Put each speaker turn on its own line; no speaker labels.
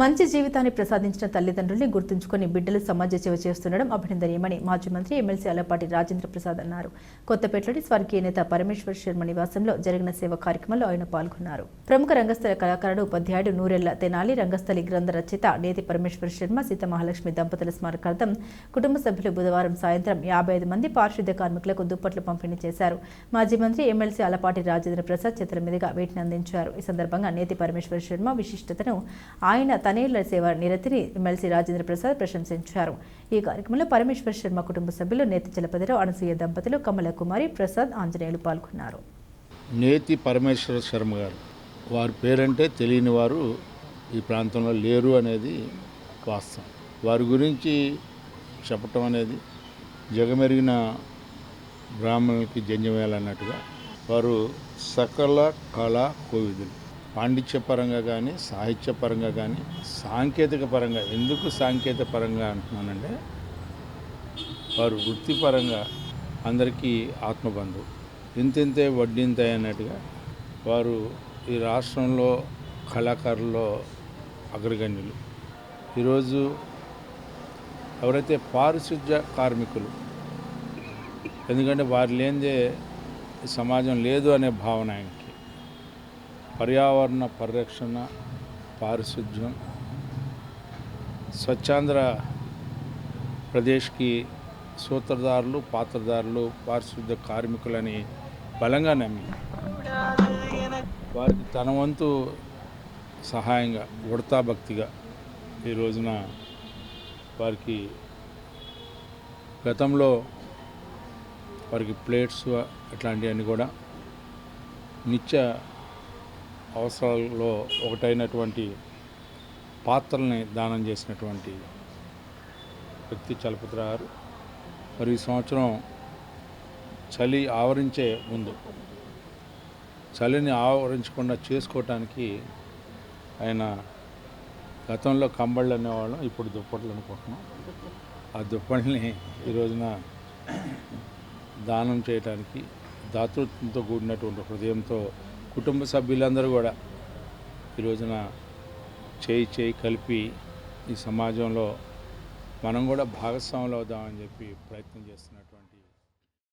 మంచి జీవితాన్ని ప్రసాదించిన తల్లిదండ్రుల్ని గుర్తుంచుకొని బిడ్డలు సమాజ సేవ చేస్తుండడం అభినందనీయమని మాజీ మంత్రి ఎమ్మెల్సీ అలపాటి రాజేంద్ర ప్రసాద్ అన్నారు. కొత్తపేటలోని స్వర్గీయ నేత పరమేశ్వర్ శర్మ నివాసంలో జరిగిన సేవ కార్యక్రమంలో ఆయన పాల్గొన్నారు. ప్రముఖ రంగస్థల కళాకారుడు ఉపాధ్యాయుడు నూరెళ్ళ తెనాలి రంగస్థలి గ్రంథ రచయిత నేతి పరమేశ్వర్ శర్మ సీత మహాలక్ష్మి దంపతుల స్మారకార్థం కుటుంబ సభ్యులు బుధవారం సాయంత్రం యాభై ఐదు మంది పారిశుద్ధ్య కార్మికులకు దుప్పట్లు పంపిణీ చేశారు. మాజీ మంత్రి ఎమ్మెల్సీ అలపాటి రాజేంద్ర ప్రసాద్ చేతుల మీదుగా వీటిని అందించారు. ఈ సందర్భంగా నేతి పరమేశ్వర్ శర్మ విశిష్టతను ఆయన తనేళ్ళ సేవ నిరతిని ఎమ్మెల్సీ రాజేంద్ర ప్రసాద్ ప్రశంసించారు. ఈ కార్యక్రమంలో పరమేశ్వర్ శర్మ కుటుంబ సభ్యులు నేతి చలపతిరావు అనసూయ దంపతులు కమల కుమారి ప్రసాద్ ఆంజనేయులు పాల్గొన్నారు.
నేతి పరమేశ్వర శర్మ గారు వారి పేరంటే తెలియని వారు ఈ ప్రాంతంలో లేరు అనేది వాస్తవం. వారి గురించి చెప్పటం అనేది జగమెరిగిన బ్రాహ్మణులకి జంజమేయాలన్నట్టుగా వారు సకల కళా కోవిదులు. పాండిత్యపరంగా కానీ సాహిత్యపరంగా కానీ సాంకేతిక పరంగా ఎందుకు సాంకేతిక పరంగా అంటున్నానంటే వారు వృత్తిపరంగా అందరికీ ఆత్మబంధు. ఇంతింతే వడ్డింతే అన్నట్టుగా వారు ఈ రాష్ట్రంలో కళాకారుల్లో అగ్రగణ్యులు. ఈరోజు ఎవరైతే పారిశుధ్య కార్మికులు ఎందుకంటే వారు లేనిదే సమాజం లేదు అనే భావన ఆయనకి. పర్యావరణ పరిరక్షణ పారిశుధ్యం స్వచ్ఛాంధ్ర ప్రదేశ్కి సూత్రధారులు పాత్రధారులు పారిశుద్ధ్య కార్మికులని బలంగా నమ్మి వారికి తన వంతు సహాయంగా ఉడతా భక్తిగా ఈ రోజున వారికి గతంలో వారికి ప్లేట్స్ అట్లాంటివన్నీ కూడా నిత్య అవసరాల్లో ఒకటైనటువంటి పాత్రల్ని దానం చేసినటువంటి వ్యక్తి చలపతిరావు గారు. మరి ఈ సంవత్సరం చలి ఆవరించే ముందు చలిని ఆవరించకుండా చేసుకోవటానికి ఆయన గతంలో కంబళ్ళు అనేవాళ్ళం ఇప్పుడు దుప్పట్లు అనుకుంటున్నాం. ఆ దుప్పటిని ఈ రోజున దానం చేయడానికి దాతృత్వంతో కూడినటువంటి హృదయంతో కుటుంబ సభ్యులందరూ కూడా ఈ రోజున చేయి చేయి కలిపి ఈ సమాజంలో మనం కూడా భాగస్వాములు అవుదామని చెప్పి ప్రయత్నం చేస్తున్నటువంటి